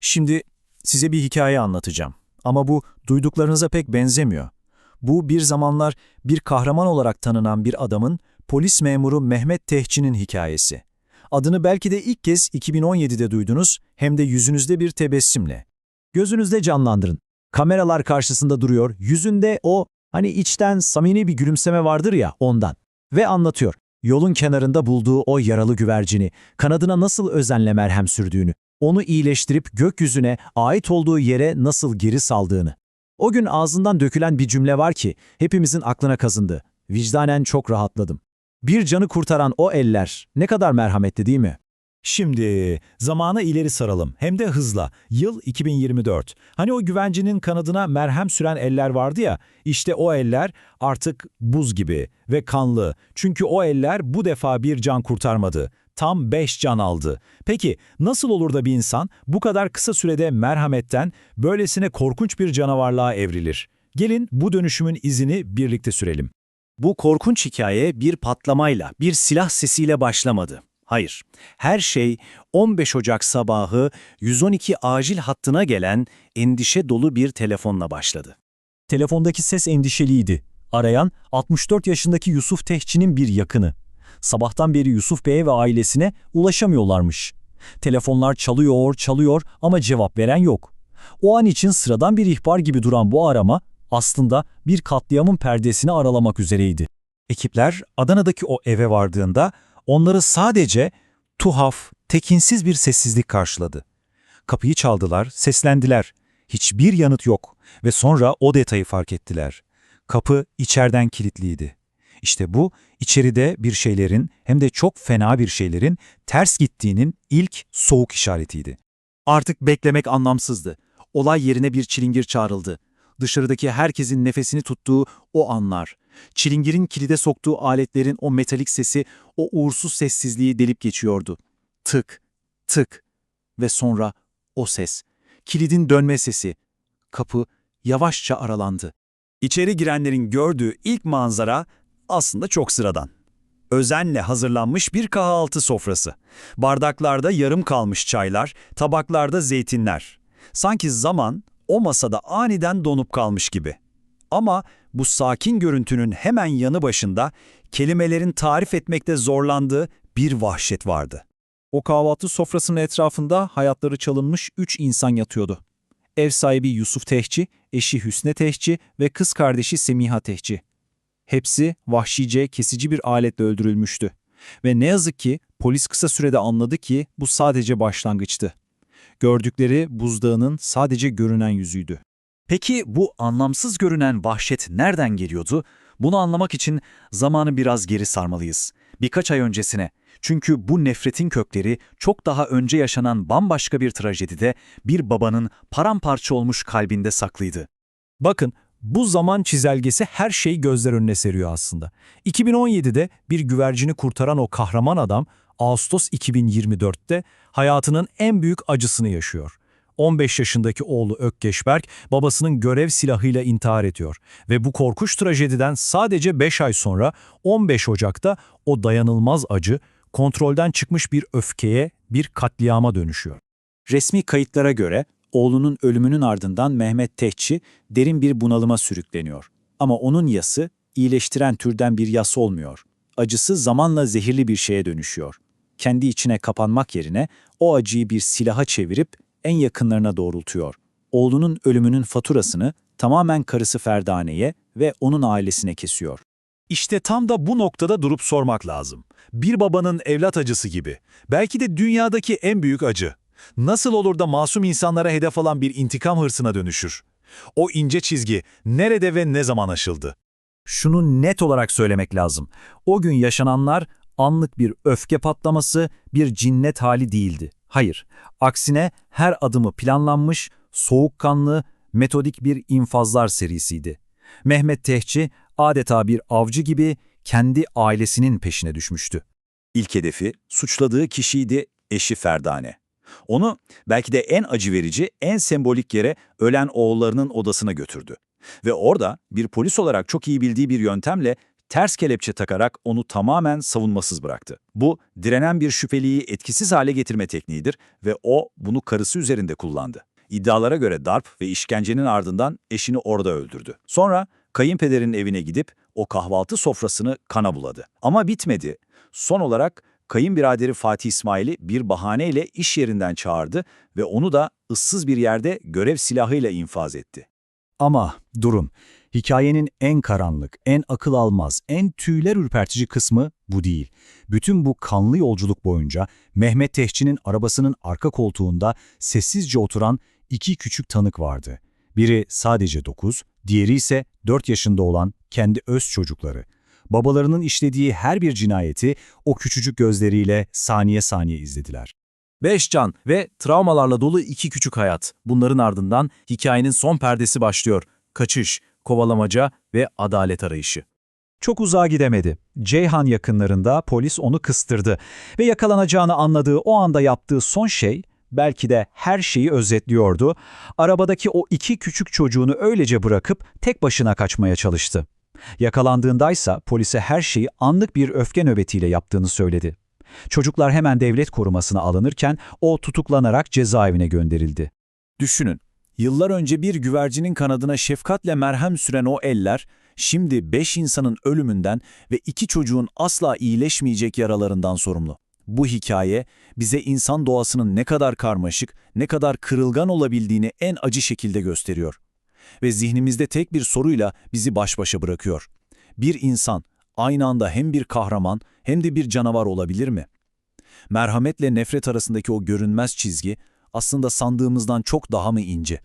Şimdi size bir hikaye anlatacağım. Ama bu duyduklarınıza pek benzemiyor. Bu bir zamanlar bir kahraman olarak tanınan bir adamın polis memuru Mehmet Tehci'nin hikayesi. Adını belki de ilk kez 2017'de duydunuz hem de yüzünüzde bir tebessümle. Gözünüzde canlandırın. Kameralar karşısında duruyor, yüzünde o hani içten samimi bir gülümseme vardır ya ondan. Ve anlatıyor. Yolun kenarında bulduğu o yaralı güvercini, kanadına nasıl özenle merhem sürdüğünü, onu iyileştirip gökyüzüne ait olduğu yere nasıl geri saldığını. O gün ağzından dökülen bir cümle var ki hepimizin aklına kazındı. Vicdanen çok rahatladım. Bir canı kurtaran o eller ne kadar merhametli değil mi? Şimdi zamanı ileri saralım hem de hızla. Yıl 2024. Hani o güvencinin kanadına merhem süren eller vardı ya, işte o eller artık buz gibi ve kanlı. Çünkü o eller bu defa bir can kurtarmadı. Tam 5 can aldı. Peki nasıl olur da bir insan bu kadar kısa sürede merhametten böylesine korkunç bir canavarlığa evrilir? Gelin bu dönüşümün izini birlikte sürelim. Bu korkunç hikaye bir patlamayla, bir silah sesiyle başlamadı. Hayır, her şey 15 Ocak sabahı 112 acil hattına gelen endişe dolu bir telefonla başladı. Telefondaki ses endişeliydi. Arayan 64 yaşındaki Yusuf Tehçi'nin bir yakını. Sabahtan beri Yusuf Bey'e ve ailesine ulaşamıyorlarmış. Telefonlar çalıyor, çalıyor ama cevap veren yok. O an için sıradan bir ihbar gibi duran bu arama aslında bir katliamın perdesini aralamak üzereydi. Ekipler Adana'daki o eve vardığında onları sadece tuhaf, tekinsiz bir sessizlik karşıladı. Kapıyı çaldılar, seslendiler. Hiçbir yanıt yok ve sonra o detayı fark ettiler. Kapı içeriden kilitliydi. İşte bu içeride bir şeylerin hem de çok fena bir şeylerin ters gittiğinin ilk soğuk işaretiydi. Artık beklemek anlamsızdı. Olay yerine bir çilingir çağrıldı. Dışarıdaki herkesin nefesini tuttuğu o anlar. Çilingirin kilide soktuğu aletlerin o metalik sesi, o uğursuz sessizliği delip geçiyordu. Tık, tık ve sonra o ses. Kilidin dönme sesi. Kapı yavaşça aralandı. İçeri girenlerin gördüğü ilk manzara aslında çok sıradan. Özenle hazırlanmış bir kahvaltı sofrası. Bardaklarda yarım kalmış çaylar, tabaklarda zeytinler. Sanki zaman o masada aniden donup kalmış gibi. Ama bu sakin görüntünün hemen yanı başında kelimelerin tarif etmekte zorlandığı bir vahşet vardı. O kahvaltı sofrasının etrafında hayatları çalınmış üç insan yatıyordu. Ev sahibi Yusuf Tehci, eşi Hüsne Tehci ve kız kardeşi Semiha Tehci. Hepsi vahşice kesici bir aletle öldürülmüştü. Ve ne yazık ki polis kısa sürede anladı ki bu sadece başlangıçtı. Gördükleri buzdağının sadece görünen yüzüydü. Peki bu anlamsız görünen vahşet nereden geliyordu? Bunu anlamak için zamanı biraz geri sarmalıyız. Birkaç ay öncesine. Çünkü bu nefretin kökleri çok daha önce yaşanan bambaşka bir trajedide bir babanın paramparça olmuş kalbinde saklıydı. Bakın bu zaman çizelgesi her şeyi gözler önüne seriyor aslında. 2017'de bir güvercini kurtaran o kahraman adam Ağustos 2024'te hayatının en büyük acısını yaşıyor. 15 yaşındaki oğlu Ökkeşberk babasının görev silahıyla intihar ediyor ve bu korkunç trajediden sadece 5 ay sonra 15 Ocak'ta o dayanılmaz acı kontrolden çıkmış bir öfkeye, bir katliama dönüşüyor. Resmi kayıtlara göre oğlunun ölümünün ardından Mehmet Tehçi derin bir bunalıma sürükleniyor. Ama onun yası iyileştiren türden bir yas olmuyor. Acısı zamanla zehirli bir şeye dönüşüyor. Kendi içine kapanmak yerine o acıyı bir silaha çevirip en yakınlarına doğrultuyor. Oğlunun ölümünün faturasını tamamen karısı Ferdane'ye ve onun ailesine kesiyor. İşte tam da bu noktada durup sormak lazım. Bir babanın evlat acısı gibi. Belki de dünyadaki en büyük acı. Nasıl olur da masum insanlara hedef alan bir intikam hırsına dönüşür? O ince çizgi nerede ve ne zaman aşıldı? Şunu net olarak söylemek lazım. O gün yaşananlar anlık bir öfke patlaması, bir cinnet hali değildi. Hayır, aksine her adımı planlanmış, soğukkanlı, metodik bir infazlar serisiydi. Mehmet Tehci adeta bir avcı gibi kendi ailesinin peşine düşmüştü. İlk hedefi suçladığı kişiydi eşi Ferdane. Onu belki de en acı verici, en sembolik yere ölen oğullarının odasına götürdü. Ve orada bir polis olarak çok iyi bildiği bir yöntemle ters kelepçe takarak onu tamamen savunmasız bıraktı. Bu, direnen bir şüpheliyi etkisiz hale getirme tekniğidir ve o bunu karısı üzerinde kullandı. İddialara göre darp ve işkencenin ardından eşini orada öldürdü. Sonra kayınpederin evine gidip o kahvaltı sofrasını kana buladı. Ama bitmedi. Son olarak kayınbiraderi Fatih İsmail'i bir bahaneyle iş yerinden çağırdı ve onu da ıssız bir yerde görev silahıyla infaz etti. Ama durun, hikayenin en karanlık, en akıl almaz, en tüyler ürpertici kısmı bu değil. Bütün bu kanlı yolculuk boyunca Mehmet Tehci'nin arabasının arka koltuğunda sessizce oturan iki küçük tanık vardı. Biri sadece 9, diğeri ise 4 yaşında olan kendi öz çocukları. Babalarının işlediği her bir cinayeti o küçücük gözleriyle saniye saniye izlediler. Beş can ve travmalarla dolu iki küçük hayat. Bunların ardından hikayenin son perdesi başlıyor. Kaçış, kovalamaca ve adalet arayışı. Çok uzağa gidemedi. Ceyhan yakınlarında polis onu kıstırdı ve yakalanacağını anladığı o anda yaptığı son şey belki de her şeyi özetliyordu. Arabadaki o iki küçük çocuğunu öylece bırakıp tek başına kaçmaya çalıştı. Yakalandığındaysa polise her şeyi anlık bir öfke nöbetiyle yaptığını söyledi. Çocuklar hemen devlet korumasına alınırken o tutuklanarak cezaevine gönderildi. Düşünün, yıllar önce bir güvercinin kanadına şefkatle merhem süren o eller, şimdi beş insanın ölümünden ve iki çocuğun asla iyileşmeyecek yaralarından sorumlu. Bu hikaye bize insan doğasının ne kadar karmaşık, ne kadar kırılgan olabildiğini en acı şekilde gösteriyor. Ve zihnimizde tek bir soruyla bizi baş başa bırakıyor. Bir insan aynı anda hem bir kahraman hem de bir canavar olabilir mi? Merhametle nefret arasındaki o görünmez çizgi aslında sandığımızdan çok daha mı ince?